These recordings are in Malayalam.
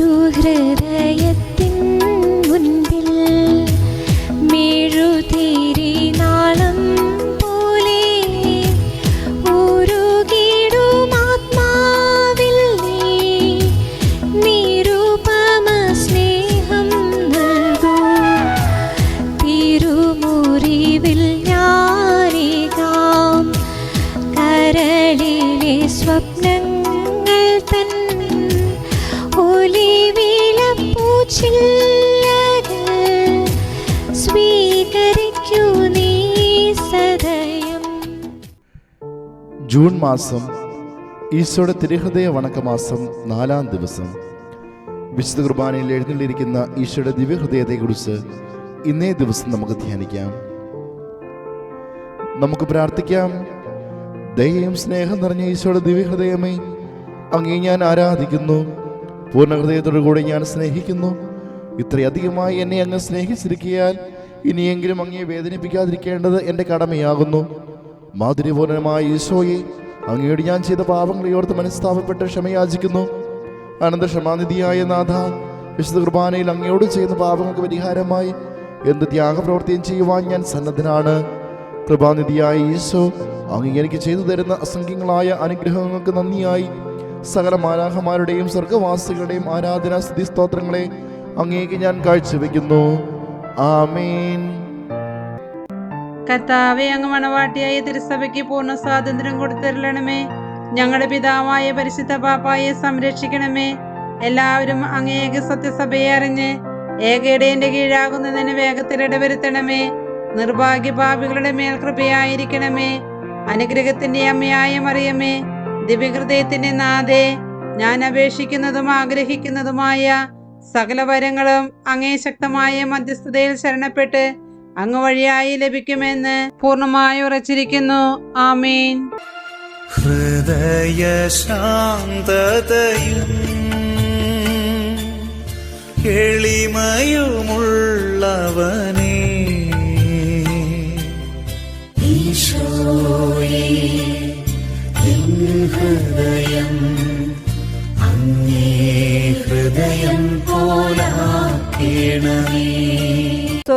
തിരുഹൃദയത്തിൻ ജൂൺ മാസം ഈശോയുടെ തിരുഹൃദയ വണക്കമാസം നാലാം ദിവസം. വിശുദ്ധ കുർബാനയിൽ എഴുന്നള്ളിയിരിക്കുന്ന ഈശോയുടെ ദിവ്യഹൃദയത്തെക്കുറിച്ച് ഇന്നേ ദിവസം നമുക്ക് ധ്യാനിക്കാം. നമുക്ക് പ്രാർത്ഥിക്കാം. ദയയും സ്നേഹം നിറഞ്ഞ ഈശോയുടെ ദിവ്യഹൃദയമേ അങ്ങേ ഞാൻ ആരാധിക്കുന്നു. പൂർണ ഹൃദയത്തോടു കൂടി ഞാൻ സ്നേഹിക്കുന്നു. ഇത്രയധികമായി എന്നെ അങ്ങ് സ്നേഹിച്ചിരിക്കിയാൽ ഇനിയെങ്കിലും അങ്ങേ വേദനിപ്പിക്കാതിരിക്കേണ്ടത് എന്റെ കടമയാകുന്നു. മാധുര്യപൂർണമായ ഈശോയെ അങ്ങയോട് ഞാൻ ചെയ്ത പാപങ്ങളെ ഓർത്ത് മനസ്താപപ്പെട്ട് ക്ഷമയാചിക്കുന്നു. അനന്ത ക്ഷമാനിധിയായ നാഥ വിശുദ്ധ കുർബാനയിൽ അങ്ങയോട് ചെയ്യുന്ന പാപങ്ങൾക്ക് പരിഹാരമായി എന്ത് ത്യാഗപ്രവർത്തിയും ചെയ്യുവാൻ ഞാൻ സന്നദ്ധനാണ്. കൃപാനിധിയായ ഈശോ അങ്ങ് എനിക്ക് ചെയ്തു തരുന്ന അസംഖ്യങ്ങളായ അനുഗ്രഹങ്ങൾക്ക് നന്ദിയായി. സകല മാലാഹമാരുടെയും സ്വർഗവാസികളുടെയും ആരാധനാ സ്ഥിതി സ്തോത്രങ്ങളെ അങ്ങേക്ക് ഞാൻ കാഴ്ചവെക്കുന്നു. ആമേൻ. കർത്താവെ അങ്ങ് മണവാട്ടിയായ തിരുസഭയ്ക്ക് പൂർണ സ്വാതന്ത്ര്യം കൊടുത്തരണമേ ഞങ്ങളുടെ പിതാവായ പരിശുദ്ധ പാപ്പായെ സംരക്ഷിക്കണമേ. എല്ലാവരും അങ്ങേക്ക് സത്യസഭയെ അറിഞ്ഞ് ഏകയിടേന്റെ കീഴാകുന്നതിന് വേഗത്തിൽ ഇടവരുത്തണമേ. നിർഭാഗ്യ പാപികളുടെ മേൽ കൃപയായിരിക്കണമേ. അനുഗ്രഹത്തിന്റെ അമ്മയായ മറിയമേ ദിവ്യഹൃദയത്തിന്റെ നാഥേ ഞാൻ അപേക്ഷിക്കുന്നതും ആഗ്രഹിക്കുന്നതുമായ സകല വരങ്ങളും അങ്ങേ ശക്തമായ മധ്യസ്ഥതയിൽ ശരണപ്പെട്ട് അങ്ങ് വഴിയായി ലഭിക്കുമെന്ന് പൂർണമായി ഉറച്ചിരിക്കുന്നു. ആമീൻ. ഹൃദയ ശാന്തതയും ഈശോയേ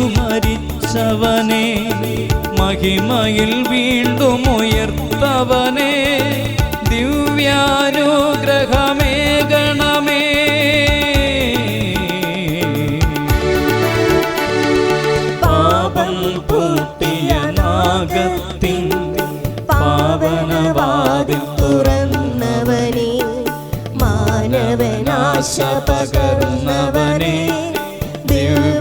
മർദ്ദനമേറ്റു മരിച്ചവനെ മഹിമയിൽ വീണ്ടും ഉയർത്തവനെ. ദിവ്യാനുഗ്രഹമേ ഗണമേ. പാപം പൂട്ടിയ നാഗത്തിൻ പാവനവാതിൽ തുറന്നവനെ മാനവനാശ പകർന്നവനെ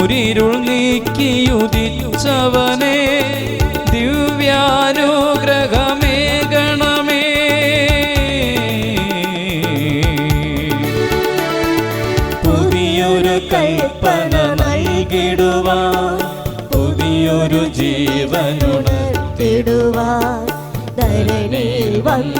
കൂരിരുൾ നീക്കിയുദിച്ചവനെ ദിവ്യാനുഗ്രഹമേ ഗണമേ. പുതിയൊരു കൽപ്പന നൽകിടുവാൻ പുതിയൊരു ജീവനുണർത്തിടുവാൻ ധരണിയിൽ വന്നു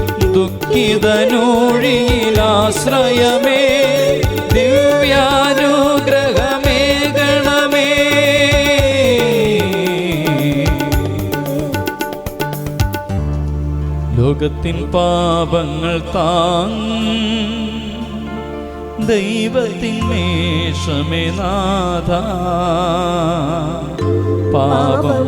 ദുഃഖിതനൂഴിയിലാശ്രയമേ ദിവ്യാനുഗ്രഹമേ ഗണമേ. ലോകത്തിൻ പാപങ്ങൾ താ ദൈവത്തിൻ മേഷമേ നാഥ. പാപം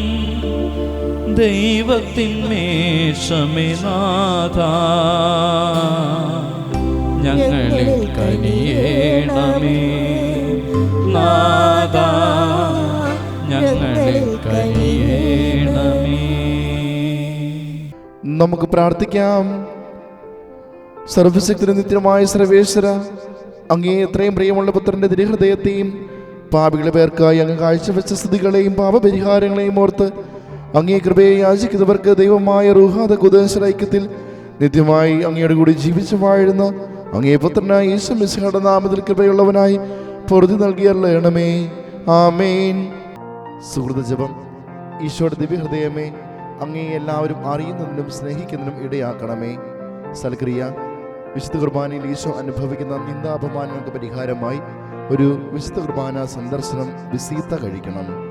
ദൈവത്തിൻ മേഷമേ നാഥ. ഞങ്ങളിൽ കനിയേണമേ. നാഥ ഞങ്ങളിൽ കനിയേണമേ. നമുക്ക് പ്രാർത്ഥിക്കാം. സർവശക്തി നിത്യമായ സർവേശ്വര അങ്ങേ എത്രയും പ്രിയമുള്ള പുത്രന്റെ തിരുഹൃദയത്തെയും പാപികളെ പേർക്കായി അങ്ങ് കാഴ്ചവെച്ച സ്ഥിതികളെയും പാപപരിഹാരങ്ങളെയും ഓർത്ത് അങ്ങേ കൃപയെ യാചിക്കുന്നവർക്ക് ദൈവമായ റുഹാദ കുദേശൈക്യത്തിൽ നിത്യമായി അങ്ങയുടെ കൂടി ജീവിച്ചു വാഴുന്ന അങ്ങേ പുത്രനായ യേശു മിസ്ഹയുടെ നാമത്തിൽ കൃപയുള്ളവനായി പൊറുതി നൽകിയല്ലേണമേ ആമേൻ. സുഹൃത ജപം ഈശോയുടെ ദിവ്യഹൃദയമേ അങ്ങേ എല്ലാവരും അറിയുന്നതിനും സ്നേഹിക്കുന്നതിനും ഇടയാക്കണമേ. സൽക്രിയ വിശുദ്ധ കുർബാനയിൽ ഈശോ അനുഭവിക്കുന്ന നിന്ദാപമാനങ്ങൾക്ക് പരിഹാരമായി ഒരു വിശുദ്ധ കുർബാന സന്ദർശനം വിസീത്ത കഴിക്കണം.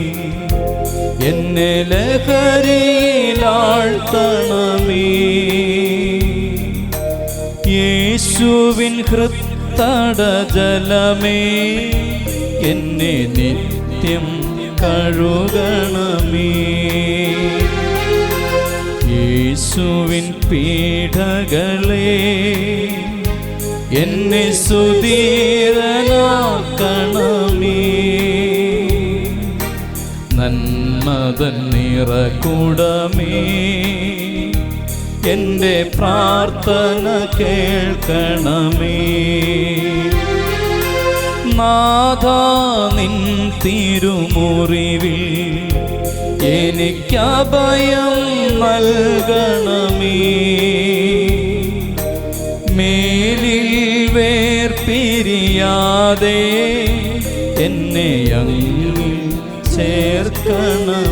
എന്നെ ലഹരിയിലാഴ്ത്തണമേ യേശുവിൻ ഹൃത്തട ജലമേ. എന്നെ നിത്യം കഴുകണമേ. യേശുവിൻ പീഠകളേ എന്നെ സുധീരനാക്കണമേ നിറകുടമേ എന്റെ പ്രാർത്ഥന കേൾക്കണമേ. നാഥ നിൻ തിരുമുറിവിൽ എനിക്കഭയം നൽകണമേ. മേലിൽ വേർപിരിയാതെ എന്നെ അങ്ങിൽ ചേർക്കണമേ.